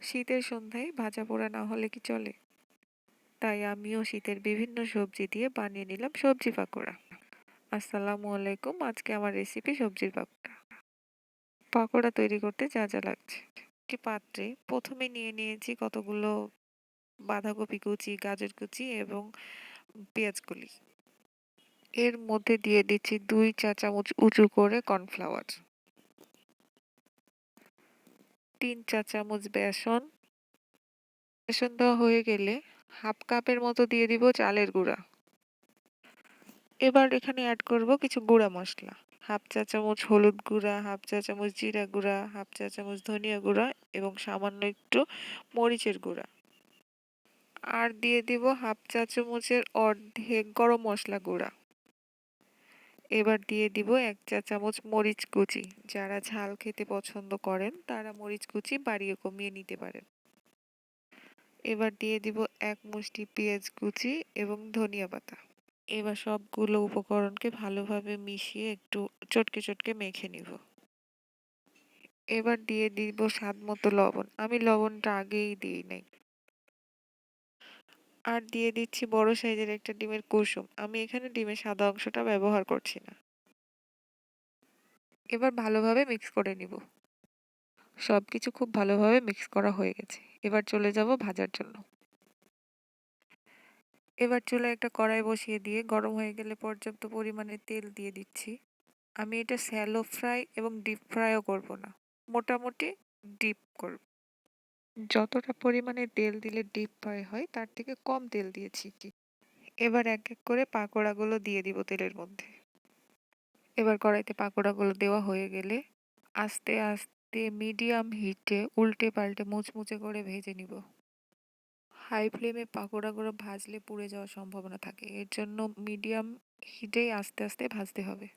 শীতের সন্ধ্যায় ভাজা পোড়া না হলে কি চলে? তাই আমিও শীতের বিভিন্ন সবজি দিয়ে বানিয়ে নিলাম সবজি পাকোড়া। আসসালামু আলাইকুম, আজকে আমার রেসিপি সবজির পাকোড়া। পাকোড়া তৈরি করতে যা যা লাগছে। একটি পাত্রে প্রথমে নিয়ে নিয়েছি কতগুলো বাঁধাকপি কুচি, গাজর কুচি এবং পেঁয়াজ কলি এর মধ্যে দিয়ে দিচ্ছি দুই চা চামচ উঁচু করে কর্নফ্লাওয়ার। তিন চা চামচ বেসন। বেসন দেওয়া হয়ে গেলে হাফ কাপের মতো দিয়ে দিব চালের গুঁড়া। এবার এখানে অ্যাড করব কিছু গুঁড়া মশলা। হাফ চা চামচ হলুদ গুঁড়া, হাফ চা চামচ জিরা গুঁড়া, হাফ চা চামচ ধনিয়া গুঁড়া এবং সামান্য একটু মরিচের গুঁড়া। আর দিয়ে দিব হাফ চা চামচের অর্ধেক গরম মশলা গুঁড়া। এবার দিয়ে দিব এক চা চামচ মরিচ কুচি। যারা ঝাল খেতে পছন্দ করেন, তারা মরিচ কুচি বাড়িয়ে কমিয়ে নিতে পারেন। এবার দিয়ে দিব এক মুষ্টি পেঁয়াজ কুচি এবং ধনিয়া পাতা। এবার সবগুলো উপকরণকে ভালোভাবে মিশিয়ে একটু চটকে চটকে মেখে নিব। এবার দিয়ে দিব স্বাদ মতো লবণ। আমি লবণটা আগেই দিই নাই। আর দিয়ে দিচ্ছি বড় সাইজের একটা ডিমের কুসুম। আমি এখানে ডিমের সাদা অংশটা ব্যবহার করছি না। এবার ভালোভাবে মিক্স করে নিব। সব কিছু খুব ভালোভাবে মিক্স করা হয়ে গেছে। এবার চলে যাব ভাজার জন্য। এবার চুলায় একটা কড়াই বসিয়ে দিয়ে গরম হয়ে গেলে পর্যাপ্ত পরিমাণে তেল দিয়ে দিচ্ছি। আমি এটা স্যালো ফ্রাই এবং ডিপ ফ্রাইও করব না। মোটামুটি ডিপ করব। যতটা পরিমাণে তেল দিলে ডিপ ফ্রাই হয়, তার থেকে কম তেল দিয়েছি এবার এক এক করে পাকোড়াগুলো দিয়ে দিব তেলের মধ্যে। এবার কড়াইতে পাকোড়াগুলো দেওয়া হয়ে গেলে আস্তে আস্তে মিডিয়াম হিটে উল্টে পাল্টে মুচমুচে করে ভেজে নিব। হাই ফ্লেমে পাকোড়াগুলো ভাজলে পুড়ে যাওয়ার সম্ভাবনা থাকে। এর জন্য মিডিয়াম হিটেই আস্তে আস্তে ভাজতে হবে।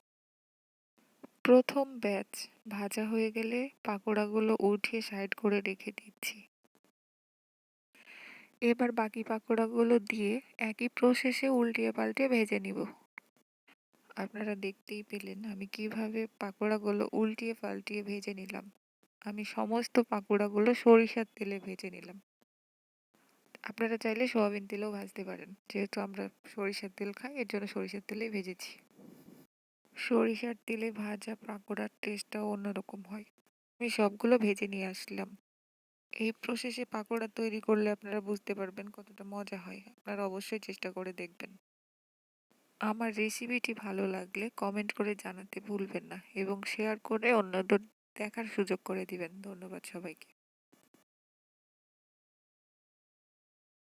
প্রথম ব্যাচ ভাজা হয়ে গেলে পাকোড়াগুলো উঠিয়ে সাইড করে রেখে দিচ্ছি। এবার বাকি পাকোড়াগুলো দিয়ে একই প্রসেসে উল্টিয়ে পাল্টে ভেজে নিব। আপনারা দেখতেই পেলেন আমি কীভাবে পাকোড়াগুলো উল্টিয়ে পাল্টিয়ে ভেজে নিলাম। আমি সমস্ত পাকোড়াগুলো সরিষার তেলে ভেজে নিলাম। আপনারা চাইলে সোয়াবিন তেলেও ভাজতে পারেন। যেহেতু আমরা সরিষার তেল খাই, এর জন্য সরিষার তেলেই ভেজেছি। সরিষার তেলে ভাজা পাকোড়ার টেস্টটাও অন্যরকম হয়। আমি সবগুলো ভেজে নিয়ে আসলাম। এই প্রসেসে পাকোড়া তৈরি করলে আপনারা বুঝতে পারবেন কতটা মজা হয়। আপনারা অবশ্যই চেষ্টা করে দেখবেন। আমার রেসিপিটি ভালো লাগলে কমেন্ট করে জানাতে ভুলবেন না এবং শেয়ার করে অন্যদের দেখার সুযোগ করে দিবেন। ধন্যবাদ সবাইকে।